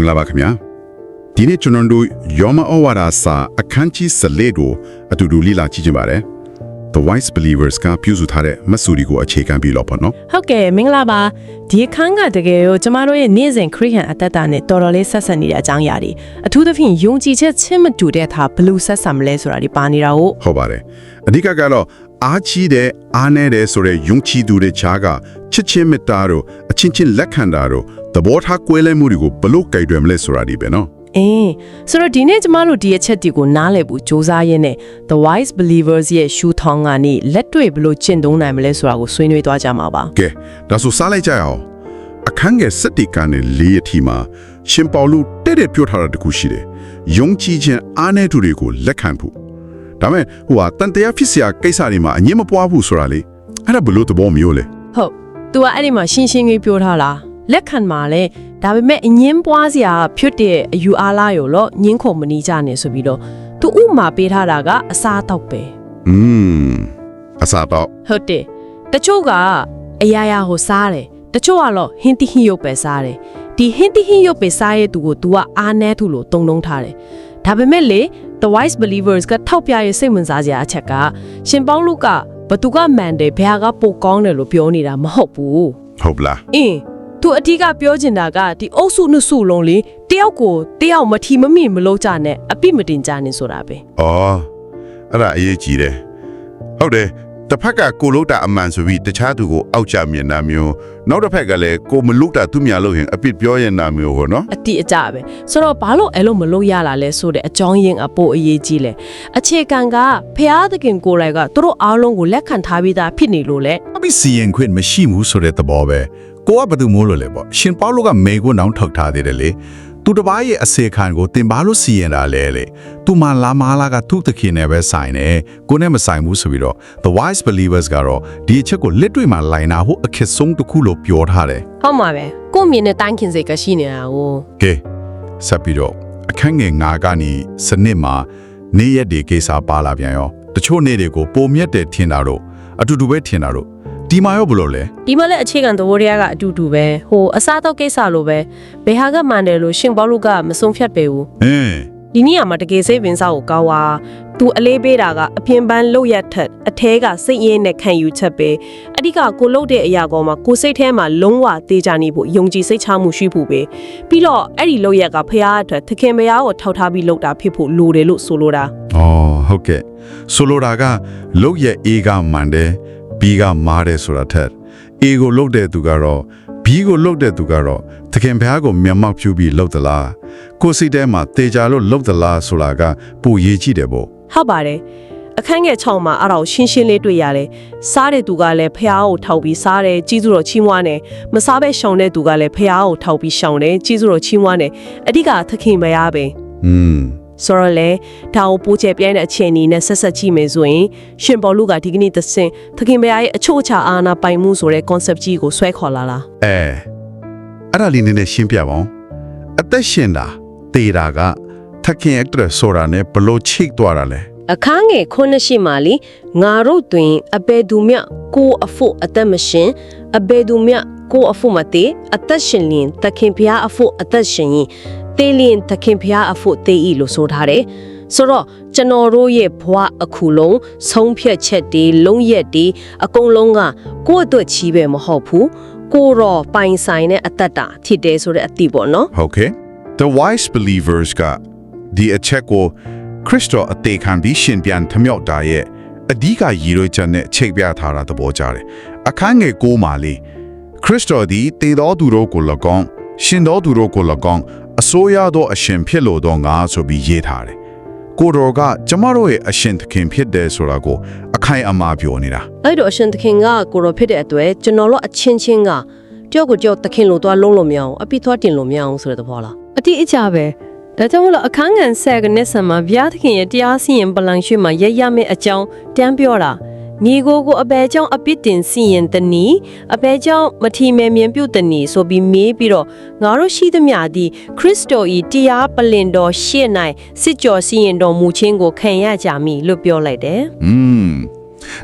င်္ဂလာပါခင်ဗျာဒီနေ့ကျွန်တော်တို့ယောမဩဝါဒစာအခန်းကြီး14ကိုအတူတူလေ့လာကြည့်ကြပါမယ် The Wise Believers ကပြုစုထားတဲ့မတ်ဆူရီကိုအခြေခံပြီးတော့ပေါ့နော်ဟုတ်ကဲ့မင်္ဂလာပါဒီအခန်းကတကယ်ရောကျမတို့ရဲ့နေ့စဉ်ခရိယန်အသက်တာနဲ့တော်တော်လေးဆက်ဆက်နေတဲ့အကြောင်းအရာတွေအထူးသဖြင့်ယုံကြည်ချက်ချင်းမတူတဲ့အခါဘယ်လိုဆက်ဆံမလဲဆိုတာဒီပါနေတာကိုဟုတ်ပါတယ်အဓိကကတော့ အားကြီးတဲ့အားနည်းတဲ့ဆိုတဲ့ယုံကြည်သူတွေခြားကချစ်ချင်းမေတ္တာတို့အချင်းချင်းလက်ခံတာတို့သဘောထားကွဲလဲမှုတွေကိုဘလို့ကြိုက်တယ်မလဲဆိုတာဒီပဲနော်အင်းဆိုတော့ဒီနေ့ကျမတို့ဒီအချက်တွေကိုနားလည်ဖို့စူးစမ်းရင်းနဲ့ The Wise Believers ရဲ့ရှူထောင်းကနေလက်တွေ့ဘယ်လိုကျင့်သုံးနိုင်မလဲဆိုတာကိုဆွေးနွေးသွားကြမှာပါကဲဒါဆိုစားလိုက်ကြရအောင်အခန်းငယ်7တီကနေ၄အထိမှာရှင်ပေါလုတဲ့တဲ့ပြောထားတာတခုရှိတယ်ယုံကြည်ခြင်းအားနည်းသူတွေကိုလက်ခံဖို့ ဒါမဲ့ဟိုဟာတန်တရားဖြစ်စရာကိစ္စတွေမှာအငြင်းမပွားဘူးဆိုတာလေအဲ့ဒါဘလို့သဘောမျိုးလဲဟုတ်။ तू ကအဲ့ဒီမှာရှင်းရှင်းလေးပြောထားလား။လက်ခံမှာလဲဒါပေမဲ့အငင်းပွားစရာဖြစ်တဲ့အယူအားလားရောလို့ငင်းခုံမနေကြနဲ့ဆိုပြီးတော့ तू ဥမာပေးထားတာကအစားတော့ပဲอืมအစားတော့ဟုတ်တယ်။တချို့ကအရာရာကိုစားတယ်။တချို့ကတော့ဟင်းတိဟင်းရုပ်ပဲစားတယ်။ဒီဟင်းတိဟင်းရုပ်ပဲစားရဲ့သူကို तू ကအာနဲထုလို့တုံလုံးထားတယ်။ဒါပေမဲ့လေ the wise believers ကထောက်ပြရဲ့စိတ်ဝင်စားစရာအချက်ကရှင်ပေါလုကဘသူကမှန်တယ်ဘယ်ဟာကပိုကောင်းတယ်လို့ပြောနေတာမဟုတ်ဘူးဟုတ်လားအင်းသူအဓိကပြောချင်တာကဒီအုပ်စုနှစ်စုလုံးလေတယောက်ကိုတယောက်မထီမမိမလုပ်ကြနဲ့အပြစ်မတင်ကြနဲ့ဆိုတာပဲဩအဲ့ဒါအရေးကြီးတယ်ဟုတ်တယ် တစ်ဖက်ကကိုလို့တာအမှန်ဆိုပြီးတခြားသူကိုအောက်ကျမြင်တာမျိုးနောက်တစ်ဖက်ကလည်းကိုမလို့တာသူများလို့ရင်အပြစ်ပြောရင်နာမျိုးဟောနော်အတိအကျပဲဆိုတော့ဘာလို့အဲ့လိုမလုပ်ရလာလဲဆိုတဲ့အကြောင်းရင်းအပိုအရေးကြီးလဲအခြေခံကဖျားသခင်ကိုယ်တိုင်ကသူတို့အားလုံးကိုလက်ခံထားပြီးသားဖြစ်နေလို့လေအပိစီရင်ခွင့်မရှိဘူးဆိုတဲ့သဘောပဲကိုကဘာလို့မိုးလို့လဲပေါ့ရှင်ပေါလုကမေကိုနောင်ထောက်ထားသေးတယ်လေ သူတစ်ပါးရဲ့အစေခံကိုတင်ပါလို့စီရင်တာလဲလေသူမှလာမလာကသူ့တခင်နဲ့ပဲဆိုင်တယ်ကိုနဲ့မဆိုင်ဘူးဆိုပြီးတော့ the wise believers ကတော့ဒီအချက်ကိုလက်တွေ့မှာလိုင်နာဖို့အခက်ဆုံးတစ်ခုလို့ပြောထားတယ်ဟုတ်မှာပဲကိုယ့်မြင်တဲ့တိုင်းခင်စိတ်ကရှိနေတာကိုကဲဆက်ပြီးတော့အခန်းငယ်9ကနေစနစ်မှာနေ့ရက်တွေကိစ္စပါလာပြန်ရောတချို့နေ့တွေကိုပုံမြတ်တယ်ထင်တာတော့အတူတူပဲထင်တာတော့ ဒီမှာရောဘယ်လိုလဲဒီမှာလည်းအခြေခံသဘောတရားကအတူတူပဲဟိုအစားတော့ကိစ္စလိုပဲဘယ်ဟာကမှန်တယ်လို့ရှင်ဘောလူကမဆုံးဖြတ်ပေဘူးအင်းဒီနေ့ကမှတကယ်စိတ်ဝင်စားကိုကောင်းွာသူအလေးပေးတာကအပြင်ပန်းလောက်ရထက်အแทကစိတ်ရင်းနဲ့ခံယူချက်ပဲအဓိကကိုလုတ်တဲ့အရာကောမှာကိုစိတ်ထဲမှာလုံးဝတေးကြနေဖို့ယုံကြည်စိတ်ချမှုရှိဖို့ပဲပြီးတော့အဲ့ဒီလောက်ရကဖရားအတွက်သခင်မယားကိုထောက်ထားပြီးလုတ်တာဖြစ်ဖို့လိုတယ်လို့ဆိုလိုတာ။အော်ဟုတ်ကဲ့။ဆိုလိုတာကလုတ်ရဲ့ A ကမှန်တယ် B ကမားတယ်ဆိုတာထက် A ကိုလုတ်တဲ့သူကတော့ B ကိုလုတ်တဲ့သူကတော့သခင်ဘုရားကိုမျက်မှောက်ပြုပြီးလုတ်သလား။ကိုယ်စိတ်ထဲမှာတေချာလို့လုတ်သလားဆိုတာကပိုရေးကြည့်တယ်ပေါ့ဟုတ်ပါတယ်အခန်းငယ်6မှာအဲ့ဒါကိုရှင်းရှင်းလေးတွေ့ရတယ်စားတဲ့သူကလည်းဖះကိုထောက်ပြီးစားတယ်ကြီးစုတော်ချီးမွားတယ်မစားပဲရှောင်တဲ့သူကလည်းဖះကိုထောက်ပြီးရှောင်တယ်ကြီးစုတော်ချီးမွားတယ်အဓိကသခင်မယားပဲ။อืม ဆိုတော့လေဒါကိုပိုးချဲပြိုင်းတဲ့အခြေအနေနဲ့ဆက်ဆက်ကြည့်မယ်ဆိုရင်ရှင်ဘောလူကဒီကနေ့သစင်သခင်မယားရဲ့အချို့အခြာအာနာပိုင်မှုဆိုတဲ့ concept ကြီးကိုဆွဲခေါ်လာလားအဲအဲ့ဒါလေးနည်းနည်းရှင်းပြပါဦး။အသက်ရှင်တာတေတာကသခင်အတွက်ဆိုတာနဲ့ဘလို့ချိတ်သွားတာလဲအခန်းငယ်ခုနှစ်ရှိမှလီငါတို့တွင်အဘယ်သူမျှကိုအဖို့အသက်မရှင်အဘယ်သူမျှကိုအဖို့မသေးအသက်ရှင်လျင်သခင်ဖျားအဖို့အသက်ရှင်ရင် တေးလျင်သခင်ဖျားအဖို့တေးဤလို့ဆိုထားတယ်ဆိုတော့ကျွန်တော်တို့ရဲ့ဘဝအခုလုံးဆုံးဖြတ်ချက်တွေလုံးရက်တွေအကုန်လုံးကကိုယ့်အတွက်ချီးပဲမဟုတ်ဘူးကိုတော့ပိုင်ဆိုင်တဲ့အတ္တတာဖြစ်တယ်ဆိုတဲ့အသည့်ပေါ့နော်ဟုတ်ကဲ့ The wise believers ကဒီအချက်ကိုခရစ်တော်အသေးခံပြီးရှင်ပြန်ထမြောက်တာရဲ့အဓိကရည်ရွယ်ချက်နဲ့ချိတ်ပြထားတာသဘောကျတယ်အခန်းငယ်ကိုမှာလေခရစ်တော်ဒီတေတော်သူတို့ကို၎င်းရှင်တော်သူတို့ကို၎င်း အစိုးရသောအရှင်ဖြစ်လို့တော့ငါဆိုပြီးရေးထားတယ်ကိုတော်ကကျမတို့ရဲ့အရှင်သခင်ဖြစ်တယ်ဆိုတာကိုအခိုင်အမာပြောနေတာအဲ့တော့အရှင်သခင်ကကိုရောဖြစ်တဲ့အတွက်ကျွန်တော်တို့အချင်းချင်းကကြောက်ကိုကြောက်သခင်လို့သွားလုံးလို့မရအောင်အပိသွားတင်လို့မရအောင်ဆိုတဲ့သဘောလားအတိအကျပဲဒါကြောင့်မလို့အခန်းငယ်ဆက်ကနေဆံမှာဘုရားသခင်ရဲ့တရားစီရင်ပလန်ရွှေမှာရရမယ့်အကြောင်းတန်းပြောတာ ညီကိုကိုအဘဲကြောင့်အပြစ်တင်စီရင်တနီအဘဲကြောင့်မထီမဲ့မြင်ပြုတ်တနီဆိုပြီးမေးပြီးတော့ငါတို့ရှိသမျှသည်ခရစ်တော်ဤတရားပလင်တော်ရှေ့၌စစ်ကြောစီရင်တော်မူခြင်းကိုခံရကြမည်လို့ပြောလိုက်တယ်อืม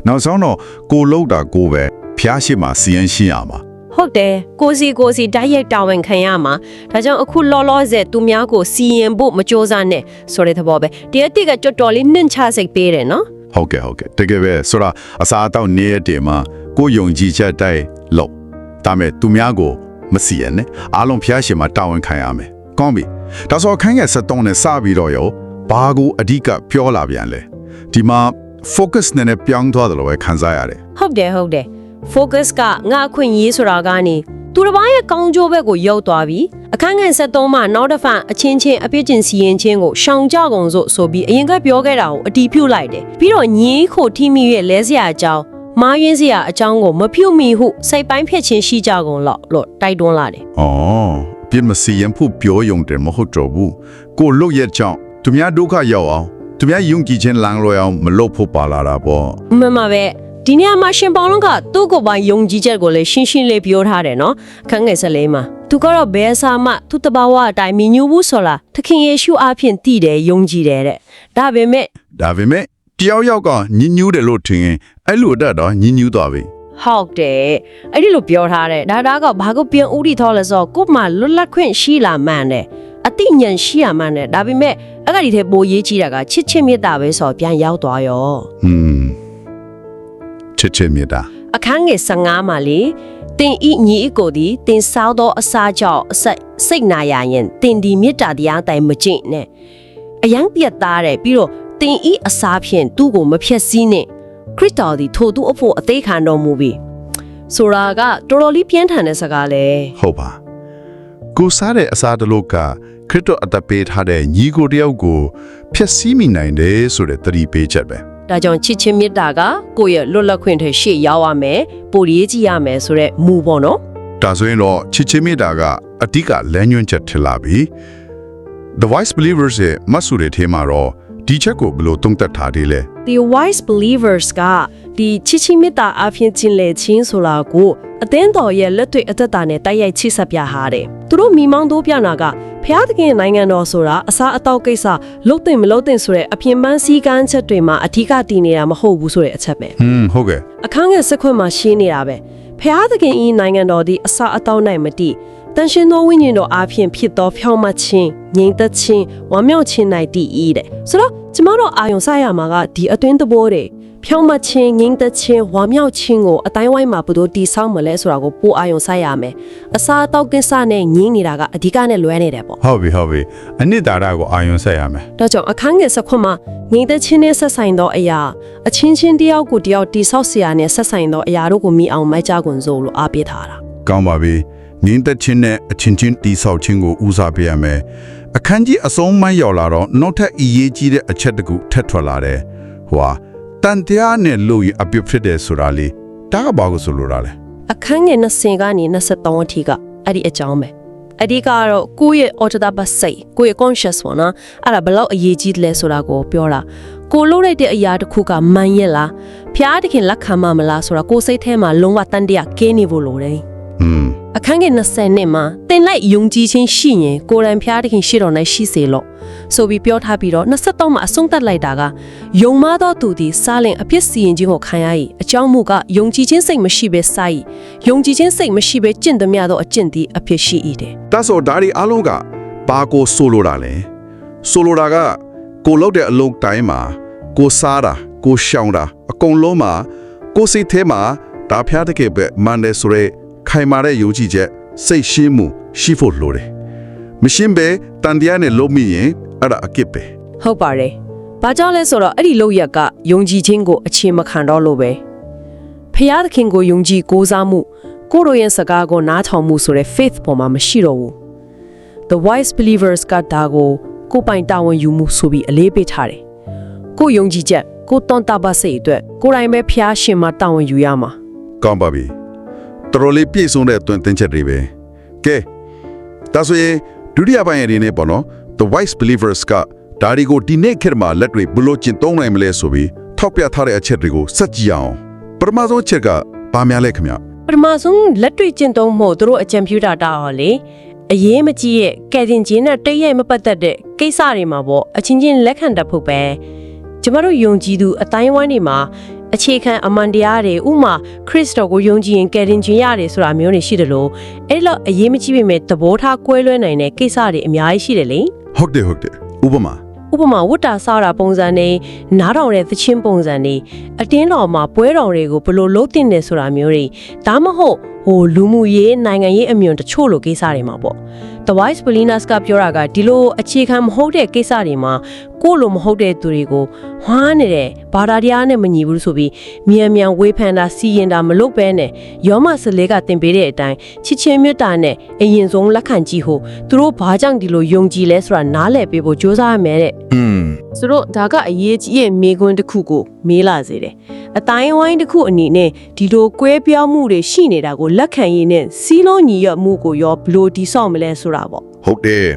နောက်ဆုံးတော့ကိုလှုပ်တာကိုပဲဖျားရှိမှစီရင်ရှင်းရမှာဟဟုတ်တယ်ကိုစီကိုစီတိုက်ရိုက်တာဝန်ခံရမှာဒါကြောင့်အခုလောလောဆယ်သူများကိုစီရင်ဖို့မကြိုးစားနဲ့ဆိုတဲ့သဘောပဲဒီအတိတ်ကကြော်တော်လေးနှင့်ချစိတ်ပေးတယ်နော် ဟုတ်ကဲ့ဟုတ်ကဲ့တကယ်ပဲဆိုတော့အစားအသောက်နေတဲ့တည်းမှာကိုယ်ယုံကြည်ချက်တိုက်လို့ဒါမဲ့သူများကိုမစီရနဲ့အားလုံးဖျားရှင်မှာတာဝန်ခံရမယ်ကောင်းပြီဒါဆိုအခန်းငယ်73နဲ့စပြီးတော့ရောဘာကိုအဓိကပြောလာပြန်လဲဒီမှာ focus နဲ့နဲ့ပြောင်းသွားတယ်လို့ပဲခံစားရတယ်ဟုတ်တယ်ဟုတ်တယ် focus ကငါအခွင့်အရေးဆိုတာကနေ သူတစ်ပါးရဲ့ကောင်းကျိုးဘက်ကိုရောက်သွားပြီအခန်းငယ်73မှာနောက်တစ်ဖန်အချင်းချင်းအပြစ်ကျင်စီရင်ချင်းကိုရှောင်ကြကုန်စို့ဆိုပြီးအရင်ကပြောခဲ့တာကိုအတီးပြုတ်လိုက်တယ်ပြီးတော့ညင်းခိုထိမိရဲ့လဲစရာအကြောင်းမားရင်းစရာအကြောင်းကိုမပြုတ်မိဟုစိတ်ပိုင်းဖြတ်ချင်းရှိကြကုန်လို့လို့တိုက်တွန်းလာတယ်။အော်ပြစ်မစီရင်ဖို့ပြောယုံတယ်မဟုတ်တော့ဘူး။ကိုလုတ်ရဲ့ကြောင့်သူများဒုက္ခရောက်အောင်သူများယုံကြည်ခြင်းလမ်းလွှဲအောင်မလုပ်ဖို့ပါလာတာပေါ့မှန်ပါပဲ ဒီနေရာမှာရှင်ပေါလုံးကသူ့ကိုယ်ပိုင်ယုံကြည်ချက်ကိုလည်းရှင်းရှင်းလေးပြောထားတယ်နော်အခန်းငယ်ဆက်လေးမှာသူကတော့ဘယ်အစာမှသူ့တဘာဝအတိုင်းမညူဘူးဆိုလားသခင်ယေရှုအားဖြင့်တည်တယ်ယုံကြည်တယ်တဲ့ဒါပေမဲ့။ဒါပေမဲ့တယောက်ယောက်ကညင်ညူးတယ်လို့ထင်ရင်အဲ့လိုအတတ်တော့ညင်ညူးသွားပြီဟုတ်တယ်အဲ့ဒီလိုပြောထားတယ်ဒါဒါကဘာကိုပြန်ဥတီထောလဲဆိုတော့ကို့မှာလွတ်လပ်ခွင့်ရှိလာမှန်းတယ်အတိညာဏ်ရှိရမှန်းတယ်ဒါပေမဲ့အဲ့ကဒီထဲပိုရေးကြီးတာကချစ်ချင်းမေတ္တာပဲဆိုတော့ပြန်ရောက်သွားရော။ဟွန်း ချစ်ချစ်မြတ်တာအခန်းငယ်15မှာလေတင်ဤညီအကိုသည်တင်ဆောက်သောအစာကြောင့်အစိတ်စိတ်နာရရင်တင်ဒီမေတ္တာတရားတိုင်မကျင့်နဲ့အယံပြတ်သားတယ်ပြီးတော့တင်ဤအစာဖြင့်သူ့ကိုမဖြက်စီးနဲ့ခရစ်တော်သည်ထိုသူအဖို့အသေးခံတော်မူပြီဆိုတာကတော်တော်လေးပြင်းထန်တဲ့စကားလေဟုတ်ပါ။ကိုစားတဲ့အစားတလို့ကခရစ်တော်အသက်ပေးထားတဲ့ညီကိုတယောက်ကိုဖျက်ဆီးမိနိုင်တယ်ဆိုတဲ့သတိပေးချက်ပဲ ဒါကြောင့်ချစ်ချင်းမေတ္တာကကိုယ့်ရဲ့လွတ်လပ်ခွင့်ထဲရှေ့ရောက်ရမယ်ပိုရေးကြည့်ရမယ်ဆိုတဲ့မူပေါ့နော်။ဒါဆိုရင်တော့ချစ်ချင်းမြတ်တာကအဓိကလမ်းညွှန်ချက်ထင်လာပြီ။ The Wise Believers ရဲ့မတ်ဆူတဲ့ထဲမှာတော့ ဒီချက်ကိုဘယ်လိုသုံးသပ်ထားသေးလဲ The wise believers ကဒီချစ်ချင်းမေတ္တာအပြင်ကျင်လေချင်းဆိုတာကိုအသင်းတော်ရဲ့လက်တွေ့အသက်တာနဲ့တိုက်ရိုက်ချိဆက်ပြထားတယ်။သူတို့မိမောင်းတို့ပြနာကဖျားသခင်နိုင်ငံတော်ဆိုတာအစားအသောက်ကိစ္စလုတ်တင်မလုတ်တင်ဆိုတဲ့အပြင်ပန်းစည်းကမ်းချက်တွေမှာအထူးကတည်နေတာမဟုတ်ဘူးဆိုတဲ့အချက်ပဲ။ဟွန်းဟုတ်ကဲ့။အခန်းငယ်စခွင့်မှာရှင်းနေတာပဲ။ဖျားသခင်ဤနိုင်ငံတော်ဒီအစားအသောက်နိုင်မတိ တန်ရှင်သောဝိညာဉ်တော်အားဖြင့်ဖြစ်သောဖြောင့်မတ်ခြင်းငြိမ်သက်ခြင်းဝမ်းမြောက်ခြင်း၌တည်ဤတဲ့ဆိုတော့ကျမတို့အာယုံစရမှာကဒီအတွင်းသဘောတွေဖြောင့်မတ်ခြင်းငြိမ်သက်ခြင်းဝမ်းမြောက်ခြင်းကိုအတိုင်းဝိုင်းမှာဘယ်လိုတည်ဆောက်မလဲဆိုတာကိုပိုအာယုံစရမယ်အစာတောက်ကိစ္စနဲ့ငြင်းနေတာကအဓိကနဲ့လွဲနေတယ်ပေါ့ဟုတ်ပြီဟုတ်ပြီအနှစ်သာရကိုအာယုံစရမယ်ဒါကြောင့်အခန်းငယ်၁၆မှာငြိမ်သက်ခြင်းနဲ့ဆက်ဆိုင်သောအရာအချင်းချင်းတယောက်ကိုတယောက်တည်ဆောက်စရာနဲ့ဆက်ဆိုင်သောအရာတို့ကိုမိအောင်မိုက်ကြကုန်စို့လို့အားပေးထားတာကောင်းပါပြီ။ ငင်းသက်ခြင်းနဲ့အချင်းချင်းတီဆောက်ခြင်းကိုဦးစားပေးရမယ်။အခန်းကြီးအဆုံးမှရောက်လာတော့နောက်ထပ်အရေးကြီးတဲ့အချက်တစ်ခုထပ်ထွက်လာတယ်။ဟိုဟာတန်တရားနဲ့လို့ရအပြစ်ဖြစ်တယ်ဆိုတာလေတားဘာကိုဆိုလိုတာလဲအခန်းငယ်20ကနေ23အထိကအဲ့ဒီအကြောင်းပဲအဓိကကတော့ကိုယ့်ရဲ့ orthodox စိတ်ကိုယ့်ရဲ့ conscious ပေါ့နော်အဲ့ဒါဘယ်လောက်အရေးကြီးတယ်လဲဆိုတာကိုပြောတာကိုလုပ်လိုက်တဲ့အရာတစ်ခုကမှန်ရဲ့လားဖျားတခင်လက်ခံမှာမလားဆိုတာကိုယ်စိတ်ထဲမှာလုံးဝတန်တရားကင်းနေဖို့လိုတယ်။ဟွန်း အခန်းငယ်20နှစ်မှာတင်လိုက်ယုံကြည်ခြင်းရှိရင်ကိုယ်တိုင်ဖျားတခင်ရှိတော်၌ရှိစေလို့ဆိုပြီးပြောထားပြီးတော့23မှာအဆုံးသတ်လိုက်တာကယုံမသောသူသည်စားလင်အပြစ်စီရင်ခြင်းကိုခံရ၏အကြောင်းမူကယုံကြည်ခြင်းစိတ်မရှိဘဲစား၏ယုံကြည်ခြင်းစိတ်မရှိဘဲကျင့်သမျှသောအကျင့်သည်အဖြစ်ရှိ၏တဲ့။ဒါဆိုဒါဒီအားလုံးကဘာကိုဆိုလိုတာလဲ။ဆိုလိုတာကကိုလောက်တဲ့အလုပ်တိုင်းမှာကိုစားတာကိုရှောင်တာအကုန်လုံးမှာကိုစိတ်ထဲမှာဒါဖျားတဲ့ကေပဲမန်တယ်ဆိုရဲ ခိုင်မာတဲ့ယုံကြည်ချက်စိတ်ရှင်းမှုရှိဖို့လိုတယ်။မရှင်းပဲတန်တရားနဲ့လုံးမိရင်အဲ့ဒါအကစ်ပဲဟုတ်ပါတယ်။ဘာကြောင့်လဲဆိုတော့အဲ့ဒီလောက်ရက်ကယုံကြည်ခြင်းကိုအခြေမခံတော့လို့ပဲ။ဖျားသခင်ကိုယုံကြည်ကိုးစားမှုကိုယ့်တို့ရဲ့စကားကိုနားထောင်မှုဆိုတဲ့ faith ပေါ်မှာမရှိတော့ဘူး။ The wise believers ကဒါကိုကိုယ်ပိုင်တာဝန်ယူမှုဆိုပြီးအလေးပေးထားတယ်။ကိုယ်ယုံကြည်ချက်ကိုယ်တွန်းတာပါစိတ်အတွက်ကိုယ်တိုင်ပဲဖျားရှင်မှာတာဝန်ယူရမှာ။ကောင်းပါပြီ။ တော်တော်လေးပြည့်စုံတဲ့အတွင်သင်ချက်တွေပဲ။ကဲဒါဆိုရင်ဒုတိယပိုင်းရင်းနေပေါ့နော်။ The wise believers ကဒါဒီကိုဒီနေ့ခေတ်မှာလက်တွေဘလို့ကျင့်သုံးနိုင်မလဲဆိုပြီးထောက်ပြထားတဲ့အချက်တွေကိုစက်ကြည့်အောင်ပထမဆုံးအချက်ကဘာများလဲခင်ဗျပထမဆုံးလက်တွေ့ကျင့်သုံးမှုသူတို့အကြံပြုတာတာဟောလေအရေးမကြီးရဲ့ကယ်တင်ခြင်းနဲ့တိတ်ရိုက်မပတ်သက်တဲ့ကိစ္စတွေမှာပေါ့အချင်းချင်းလက်ခံတတ်ဖို့ပဲကျမတို့ယုံကြည်သူအတိုင်းဝိုင်းတွေမှာ အအခြေခံအမှန်တရားတွေဥမာခရစ်တော်ကိုယုံကြည်ရင်ကယ်တင်ခြင်းရတယ်ဆိုတာမျိုးတွေရှိတယ်လို့အဲ့လိုအရေးမကြီးပေမဲ့သဘောထားကွဲလွဲနိုင်တဲ့ကိစ္စတွေအများကြီးရှိတယ်လေဟုတ်တယ်ဟုတ်တယ်ဥပမာဥပမာဝတ္တာစားတာပုံစံနဲ့နားထောင်တဲ့သချင်းပုံစံတွေအတင်းတော်မှာပွဲတော်တွေကိုဘယ်လိုလုပ်တင်နေဆိုတာမျိုးတွေဒါမှမဟုတ်ဟိုလူမှုရေးနိုင်ငံရေးအမြင်တချို့လိုကိစ္စတွေမှာပေါ့ The Wise Polinas ကပြောတာကဒီလိုအခြေခံမဟုတ်တဲ့ကိစ္စတွေမှာကိုယ့်လိုမဟုတ်တဲ့သူတွေကိုဝှားနေတယ်ဘာသာတရားနဲ့မညီဘူးဆိုပြီးမြန်မြန်ဝေဖန်တာစီရင်တာမလုပ်ဘဲနဲ့ယောမစလဲကတင်ပေးတဲ့အတိုင်းချစ်ချင်းမြတ်တာနဲ့အရင်ဆုံးလက်ခံကြည့်ဖို့သူတို့ဘာကြောင့်ဒီလိုယုံကြည်လဲဆိုတာနားလည်ပေးဖို့ကြိုးစားရမယ်တဲ့อืมဆိုတော့ဒါကအရေးကြီးရဲ့မေခွန်းတစ်ခုကိုမေးလာစေတယ်။အတိုင်းဝိုင်းတစ်ခုအနေနဲ့ဒီလိုကွဲပြားမှုတွေရှိနေတာကိုလက်ခံရင်းနဲ့စီးလုံးညီရမှုကိုရောဘယ်လိုတည်ဆောက်မလဲဆိုတာပေါ့ဟုတ်တယ်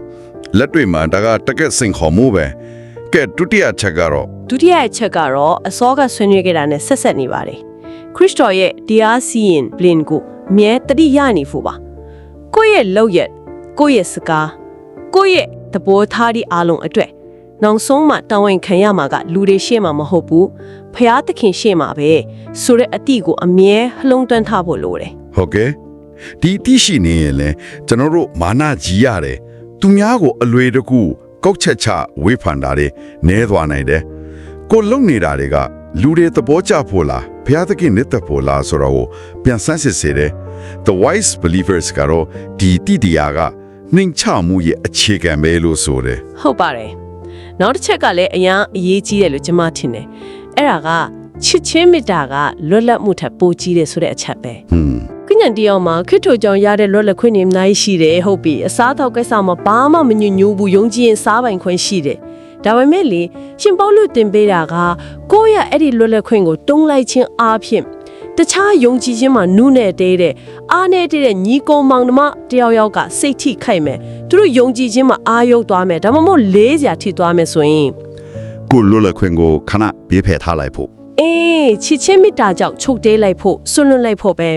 လက်တွေ့မှာဒါကတကက်စင်ခေါ်မှုပဲကဲဒုတိယချက်ကတော့။ဒုတိယအချက်ကတော့အစောကဆွေးနွေးခဲ့တာနဲ့ဆက်ဆက်နေပါတယ်။ခရစ်တော်ရဲ့တရားစီရင် plan ကိုအမြဲတတိရနေဖို့ပါ။ကိုယ့်ရဲ့လောက်ရက်ကိုယ့်ရဲ့စကားကိုယ့်ရဲ့သဘောထားဒီအားလုံးအတွက်နောက်ဆုံးမှတောင်းဝင်ခံရမှာကလူတွေရှေ့မှာမဟုတ်ဘူးဖျားသခင်ရှေ့မှာပဲဆိုတဲ့အတိကိုအမြဲနှလုံးသွင်းထားဖို့လိုတယ်ဟုတ်ကဲ့ ဒီတိရှိနေရင်လေကျွန်တော်တို့မာနကြီးရတယ်သူများကိုအလွေတကူကောက်ချက်ချဝေးဖန်တာတွေနဲသွားနိုင်တယ်ကိုလုံနေတာတွေကလူတွေသဘောကျဖို့လားဘုရားသခင်နဲ့သက်ဖို့လားဆိုတော့ပြန်ဆန်းစစ်စေတယ် The wise believers ကတော့ဒီတိတရားကနှိမ်ချမှုရဲ့အခြေခံပဲလို့ဆိုတယ်ဟုတ်ပါတယ်နောက်တစ်ချက်ကလည်းအရင်အရေးကြီးတယ်လို့ကျွန်မထင်တယ်အဲ့ဒါကချစ်ချင်းမေတ္တာကလွတ်လပ်မှုထက်ပိုကြီးတယ်ဆိုတဲ့အချက်ပဲဟွန်းက ညံတရားမှာခရစ်တော်ကြောင့်ရတဲ့လွတ်လပ်ခွင့်တွေအများကြီးရှိတယ်ဟုတ်ပြီအစားအသောက်ကိစ္စမှာဘာမှမညွညူးဘူးယုံကြည်ရင်စားပိုင်ခွင့်ရှိတယ်ဒါပေမဲ့လေရှင်ပေါလုတင်ပေးတာကကိုယ့်ရဲ့အဲ့ဒီလွတ်လပ်ခွင့်ကိုတုံးလိုက်ခြင်းအားဖြင့်တခြားယုံကြည်ခြင်းမှာနုနဲ့တဲတဲ့အားနဲ့တဲတဲ့ညီကုံမောင်နှမတယောက်ယောက်ကစိတ်ထိခိုက်မယ်သူတို့ယုံကြည်ခြင်းမှာအားယုတ်သွားမယ်ဒါမှမဟုတ်လေးစရာထိသွားမယ်ဆိုရင်ကိုလွတ်လပ်ခွင့်ကိုခဏပြေးဖယ်ထားလိုက်ဖို့အေးချစ်ချင်းမေတ္တာကြောင့်ချုပ်တေးလိုက်ဖို့ဆွလွတ်လိုက်ဖို့ပဲ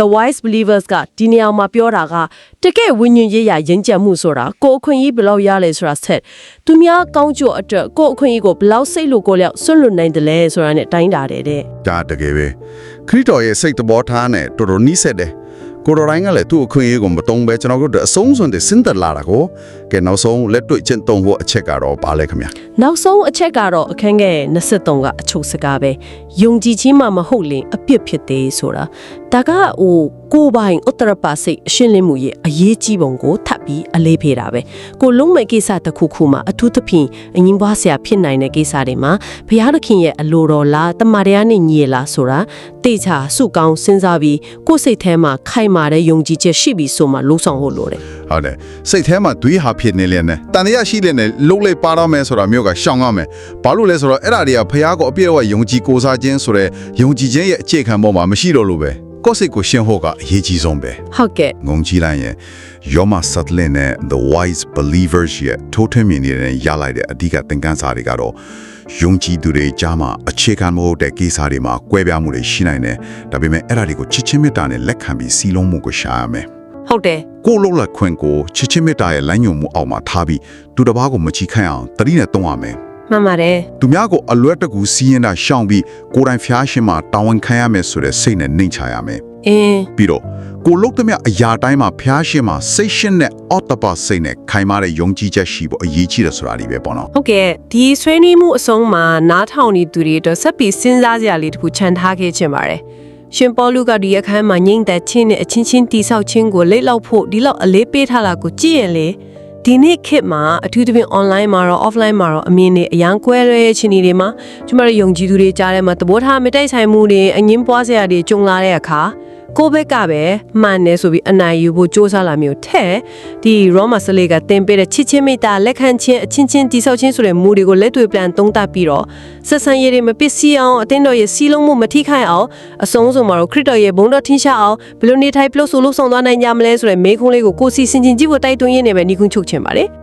The wise believers ကဒီနေရာမှာပြောတာကတကယ်ဝိညာဉ်ရေးရရင်ကြံမှုဆိုတာကိုယ်အခွင့်အရေးဘယ်လောက်ရလဲဆိုတာဆက်သူများကောင်းကျိုးအတွက်ကိုယ်အခွင့်အရေးကိုဘယ်လောက်စိတ်လို့ကိုယ်လျောက်ဆွလွတ်နိုင်တယ်လဲဆိုတာ ਨੇ တိုင်းတာတယ်တဲ့ဒါတကယ်ပဲခရစ်တော်ရဲ့စိတ်သဘောထားနဲ့တော်တော်နီးစပ်တယ်ကိုတော်တိုင်းကလည်းသူ့အခွင့်အရေးကိုမတုံးပဲကျွန်တော်တို့အဆုံးစွန်တဲ့စင်တက်လာတာကို ကဲနောက်ဆုံးလက်တွေ့ကျင့်သုံးဖို့အချက်ကတော့ပါလဲခင်ဗျာနောက်ဆုံးအချက်ကတော့အခန်းငယ်23ကအချုပ်စကားပဲယုံကြည်ခြင်းမှမဟုတ်လင်အပြစ်ဖြစ်သေးဆိုတာဒါကဟိုကိုယ်ပိုင်ဥတ္တရပါစိတ်အရှင်းလင်းမှုရဲ့အရေးကြီးပုံကိုထပ်ပြီးအလေးဖေးတာပဲကိုလုံးမဲ့ကိစ္စတစ်ခုခုမှာအထူးသဖြင့်အငင်းပွားဆရာဖြစ်နိုင်တဲ့ကိစ္စတွေမှာဘုရားသခင်ရဲ့အလိုတော်လားတမန်တော်နဲ့ညီရလားဆိုတာတေချာစုကောင်းစဉ်းစားပြီးကိုယ်စိတ်ထဲမှာခိုင်မာတဲ့ယုံကြည်ချက်ရှိပြီးဆိုမှလုံဆောင်ဖို့လိုတယ်ဟုတ်တယ်စိတ်ထဲမှာတွေးဟာဖြစ်နေလျက်နဲ့တန်တရားရှိလျက်နဲ့လှုပ်လိုက်ပါတော့မယ်ဆိုတာမျိုးကရှောင်ရမယ်ဘာလို့လဲဆိုတော့အဲ့ဒါတွေကဖះကိုအပြည့်အဝယုံကြည်ကိုးစားခြင်းဆိုတဲ့ယုံကြည်ခြင်းရဲ့အခြေခံပေါ်မှာမရှိတော့လို့ပဲကိုယ့်စိတ်ကိုရှင်းဖို့ကအရေးကြီးဆုံးပဲဟုတ်ကဲ့ငုံကြည့်လိုက်ရင်ယောမဆတ်လင်နဲ့ the wise believers ရဲ့ထိုးထွင်းမြင်နေတဲ့ရလိုက်တဲ့အဓိကသင်ခန်းစာတွေကတော့ယုံကြည်သူတွေကြားမှာအခြေခံမဟုတ်တဲ့ကိစ္စတွေမှာကွဲပြားမှုတွေရှိနိုင်တယ်ဒါပေမဲ့အဲ့ဒါတွေကိုချစ်ချင်းမေတ္တာနဲ့လက်ခံပြီးစီလုံးမှုကိုရှာရမယ် ဟုတ်တယ်ကိုယ်လုံးလက်ခွင့်ကိုချစ်ချင်းမေတ္တာရဲ့လမ်းညွှန်မှုအောက်မှာထားပြီးသူတစ်ပါးကိုမချီခိုင်းအောင်တတိနဲ့တုံးရမယ်မှန်ပါတယ်သူများကိုအလွတ်တကူစီးရင်တာရှောင်ပြီးကိုယ်တိုင်ဖျားရှင်မှာတာဝန်ခံရမယ်ဆိုတဲ့စိတ်နဲ့နှိမ်ချရမယ်အင်းပြီးတော့ကိုလုတ်သမျှအရာတိုင်းမှာဖျားရှင်မှာစိတ်ရှင်းတဲ့အော့တပါစိတ်နဲ့ခိုင်မာတဲ့ယုံကြည်ချက်ရှိဖို့အရေးကြီးတယ်ဆိုတာဒီပဲပေါ့နော်ဟုတ်ကဲ့ဒီဆွေးနွေးမှုအဆုံးမှာနားထောင်နေသူတွေအတွက်ဆက်ပြီးစဉ်းစားစရာလေးတစ်ခုခြံထားခဲ့ချင်ပါတယ် ရှင်ပေါလုကဒီအခန်းမှာငိမ့်သက်ခြင်းနဲ့အချင်းချင်းတိဆောက်ခြင်းကိုလိတ်လောက်ဖို့ဒီလောက်အလေးပေးထားတာကိုကြည့်ရင်လေဒီနေ့ခေတ်မှာအထူးသဖြင့် online မှာတော့ offline မှာတော့အမြင်တွေအရန်ကွဲလွဲတဲ့ချင်းတွေမှာကျမတို့ယုံကြည်သူတွေကြားထဲမှာသဘောထားမတိုက်ဆိုင်မှုတွေအငင်းပွားစရာတွေကြုံလာတဲ့အခါ ကိုယ့်ဘက်ကပဲမှန်တယ်ဆိုပြီးအနိုင်ယူဖို့စ조사လာမျိုးတဲ့ဒီ Roma စလေးကတင်ပေးတဲ့ချစ်ချင်းမေတ္တာလက်ခံခြင်းအချင်းချင်းတိဆောက်ခြင်းဆိုတဲ့မူတွေကိုလက်တွေ့ပြန်သုံးသပ်ပြီးတော့ဆက်ဆံရေးတွေမပစ္စည်းအောင်အတင်းတော်ရဲ့စီးလုံးမှုမထိခိုက်အောင်အဆုံးစုံမှာတော့ခရစ်တော်ရဲ့ဘုံတော်ထင်ရှားအောင်ဘယ်လိုနေထိုင်ပလို့ဆိုလို့ဆောင်သွားနိုင်ကြမလဲဆိုတဲ့မေးခွန်းလေးကိုကိုယ်စီစဉ်ချင်းကြည့်ဖို့တိုက်တွန်းရင်းနေပဲညီခွန်းချုပ်ချင်ပါတယ်